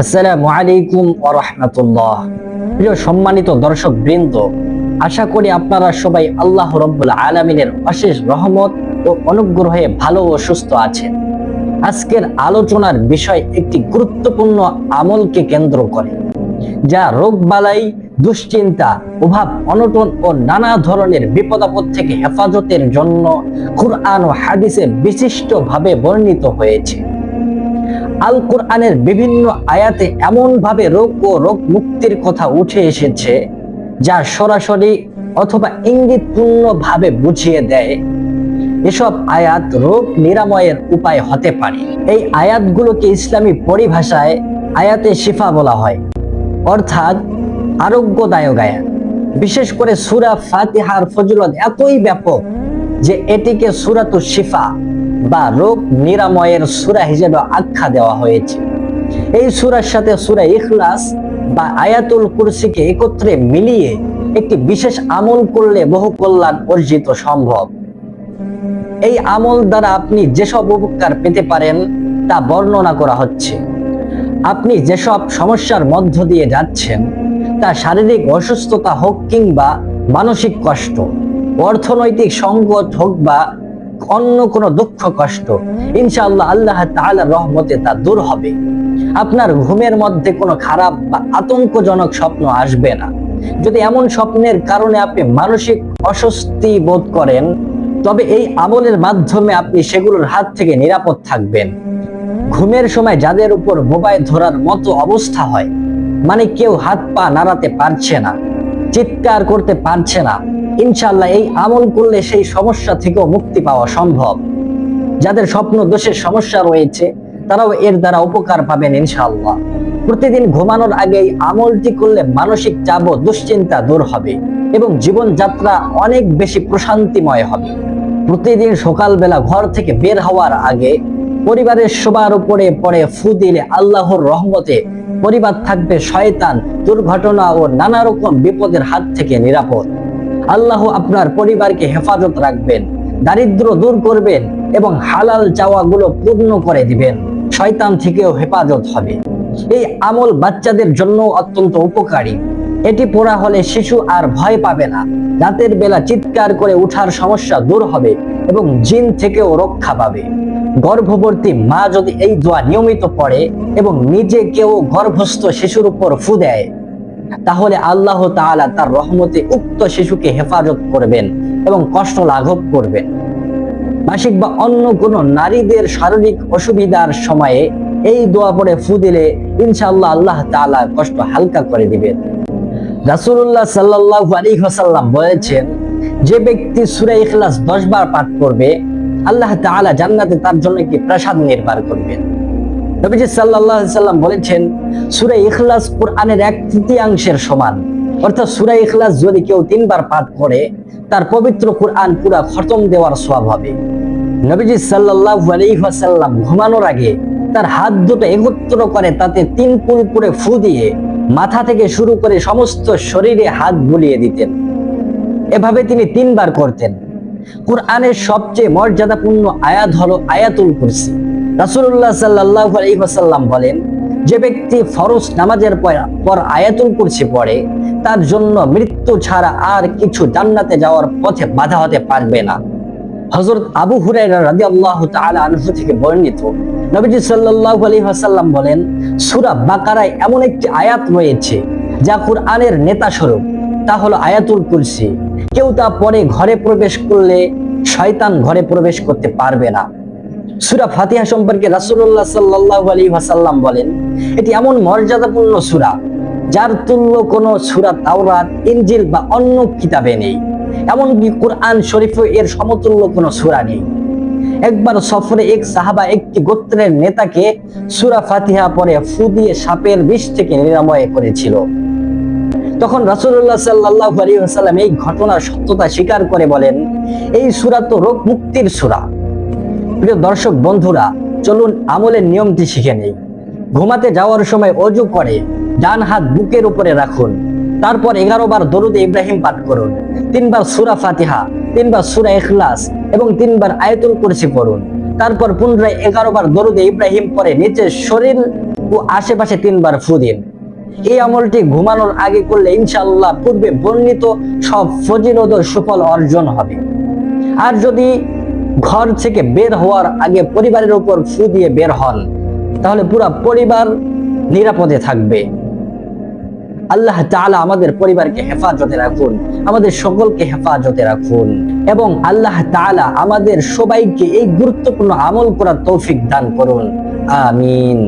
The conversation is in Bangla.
আসসালামু আলাইকুম ওয়া রাহমাতুল্লাহ। প্রিয় সম্মানিত দর্শক বৃন্দ আশা করি আপনারা সবাই আল্লাহ রব্বুল আলামিনের অশেষ রহমত ও অনুগ্রহে ভালো ও সুস্থ আছেন। আজকের আলোচনার বিষয় একটি গুরুত্বপূর্ণ আমলকে কেন্দ্র করে, যা রোগ বালাই, দুশ্চিন্তা, অভাব, অনটন ও নানা ধরনের বিপদাপদ থেকে হেফাজতের জন্য কুরআন ও হাদিসে বিশিষ্টভাবে বর্ণিত হয়েছে। আল কোরআনের বিভিন্ন আয়াতে এমন ভাবে রোগ ও রোগ মুক্তির কথা উঠে এসেছে, যা সরাসরি অথবা ইঙ্গিতপূর্ণ ভাবে বুঝিয়ে দেয়। এসব আয়াত রোগ নিরাময়ের উপায় হতে পারে। এই আয়াতগুলোকে ইসলামী পরিভাষায় আয়াতে শিফা বলা হয়, অর্থাৎ আরোগ্যদায়ক আয়াত। বিশেষ করে সুরা ফাতিহার ফজলত এতই ব্যাপক যে এটিকে সুরাতু শিফা বা রোগ নিরাময়ের সুরা হিসেবে আখ্যা দেওয়া হয়েছে। এই সুরার সাথে সুরা ইখলাস বা আয়াতুল কুরসিকে একত্রে মিলিয়ে একটি বিশেষ আমল করলে বহু কল্যাণ অর্জিত সম্ভব। এই আমল দ্বারা আপনি যেসব উপকার পেতে পারেন, তা বর্ণনা করা হচ্ছে। আপনি যেসব সমস্যার মধ্য দিয়ে যাচ্ছেন, তা শারীরিক অসুস্থতা হোক কিংবা মানসিক কষ্ট, অর্থনৈতিক সংকট হোক বা অন্য কোনো দুঃখ, কষ্ট, ইনশাআল্লাহ আল্লাহ তাআলার রহমতে তা দূর হবে। আপনার ঘুমের মধ্যে কোনো খারাপ বা আতঙ্কজনক স্বপ্ন আসবে না। যদি এমন স্বপ্নের কারণে আপনি মানসিক অস্বস্তি বোধ করেন, তবে এই আমলের মাধ্যমে আপনি সেগুলোর হাত থেকে নিরাপদ থাকবেন। ঘুমের সময় যাদের উপর মোবাইল ধরার মতো অবস্থা হয় মানে কেউ হাত পা নাড়াতে পারছে না, চিৎকার করতে পারছে না ইনশাল্লাহ এই আমল করলে সেই সমস্যা থেকেও মুক্তি পাওয়া সম্ভব। যাদের স্বপ্ন, দোষের সমস্যা রয়েছে, তারাও এর দ্বারা উপকার পাবেন ইনশাআল্লাহ। প্রতিদিন ঘুমানোর আগে এই আমলটি করলে মানসিক চাপ ও দুশ্চিন্তা দূর হবে এবং জীবনযাত্রা অনেক বেশি প্রশান্তিময় হবে। প্রতিদিন সকালবেলা ঘর থেকে বের হওয়ার আগে পরিবারের সবার উপরে পড়ে ফু দিলে আল্লাহর রহমতে পরিবার থাকবে শয়তান, দুর্ঘটনা ও নানা রকম বিপদের হাত থেকে নিরাপদ। আল্লাহ আপনার পরিবারকে হেফাজত রাখবেন, দারিদ্র দূর করবেন এবং হালাল চাওয়াগুলো পূর্ণ করে দিবেন। শয়তান থেকেও হেফাজত হবে। এই আমল বাচ্চাদের জন্য অত্যন্ত উপকারী। এটি পড়া হলে শিশু আর ভয় পাবে না। রাতের বেলা চিৎকার করে উঠার সমস্যা দূর হবে এবং জিন থেকেও রক্ষা পাবে। গর্ভবর্তী মা যদি এই দোয়া নিয়মিত পড়ে এবং নিজে কেউ গর্ভস্থ শিশুর উপর ফু দেয় তাহলে আল্লাহ তাআলা তার রহমতে উক্ত শিশুকে হেফাজত করবেন এবং কষ্ট লাঘব করবেন। মাসিক বা অন্য কোনো নারীদের শারীরিক অসুবিধার সময়ে এই দোয়া পড়ে ফু দিলে ইনশাআল্লাহ আল্লাহ তাআলা কষ্ট হালকা করে দিবেন। রাসূলুল্লাহ সাল্লাল্লাহু আলাইহি ওয়াসাল্লাম বলেছেন, যে ব্যক্তি সূরা ইখলাস 10 বার পাঠ করবে, আল্লাহ তাআলা জান্নাতে তার জন্য একটি প্রাসাদ নির্মাণ করবেন। নবীজি আলাইহি সাল্লাম বলেছেন, সূরা ইখলাস কোরআনের এক তৃতীয়াংশের সমান। অর্থাৎ সূরা ইখলাস যদি কেউ তিনবার পাঠ করে, তার পবিত্র কোরআন পুরা খতম দেওয়ার সওয়াব হবে। নবীজি সাল্লাল্লাহু আলাইহি ওয়াসাল্লাম ঘুমানোর আগে তার হাত দুটো একত্র করে তাতে তিন পুল করে ফু দিয়ে মাথা থেকে শুরু করে সমস্ত শরীরে হাত বুলিয়ে দিতেন। এভাবে তিনি তিনবার করতেন। কোরআনের সবচেয়ে মর্যাদাপূর্ণ আয়াত হলো আয়াতুল কুরসি। রাসূলুল্লাহ সাল্লাল্লাহু আলাইহি ওয়াসাল্লাম বলেন, যে ব্যক্তি ফরজ নামাজের পর আয়াতুল কুরসি পড়ে, তার জন্য মৃত্যু ছাড়া আর কিছু জান্নাতে যাওয়ার পথে বাধা হতে পারবে না। হযরত আবু হুরায়রা রাদিয়াল্লাহু তাআলা আনহু থেকে বর্ণিত, নবীজি সাল্লাল্লাহু আলাইহি ওয়াসাল্লাম বলেন, সূরা বাকারায় এমন একটি আয়াত রয়েছে, যা কুরআনের নেতা স্বরূপ। তা হলো আয়াতুল কুরসি। কেউ তা পরে ঘরে প্রবেশ করলে শয়তান ঘরে প্রবেশ করতে পারবে না। সূরা ফাতিহা সম্পর্কে রাসূলুল্লাহ সাল্লাল্লাহু আলাইহি ওয়াসাল্লাম বলেন, এটি এমন মর্যাদাপূর্ণ সূরা যার তুল্য কোনো সূরা তাওরাত, ইনজিল বা অন্য কিতাবে নেই। এমনকি কোরআন শরীফে এর সমতুল্য কোনো সূরা নেই। একবার সফরে এক সাহাবা একটি গোত্রের নেতাকে সূরা ফাতিহা পরে ফু দিয়ে সাপের বিষ থেকে নিরাময় করেছিল। তখন রাসূলুল্লাহ সাল্লাল্লাহু আলাইহি ওয়াসাল্লাম এই ঘটনার সত্যতা স্বীকার করে বলেন, এই সুরা তো রোগ মুক্তির সূরা। প্রিয় দর্শক বন্ধুরা, চলুন আমলের নিয়মটি শিখে নেই। ঘুমাতে যাওয়ার সময় অজু করে, ডান হাত বুকের উপরে রাখুন। তারপর এগারো বার দরুদ ইব্রাহিম পাঠ করুন। তিনবার সুরা ফাতিহা, তিনবার সুরা ইখলাস এবং তিনবার আয়াতুল কুরসি পড়ুন। তারপর পুনরায় এগারো বার দরুদ ইব্রাহিম পরে নিচের শরীর ও আশেপাশে তিনবার ফু দিন। এই আমলটি ঘুমানোর আগে করলে ইনশাআল্লাহ পূর্বে বর্ণিত সব ফজিলত সুফল অর্জন হবে। আর যদি ঘর থেকে বের হওয়ার আগে পরিবারের উপর ফু দিয়ে বের হন। তাহলে পুরো পরিবার নিরাপদে থাকবে। আল্লাহ তাআলা আমাদের পরিবারকে হেফাজতে রাখুন, আমাদের সকলকে হেফাজতে রাখুন এবং আল্লাহ তালা আমাদের সবাইকে এই গুরুত্বপূর্ণ আমল করার তৌফিক দান করুন। আমিন।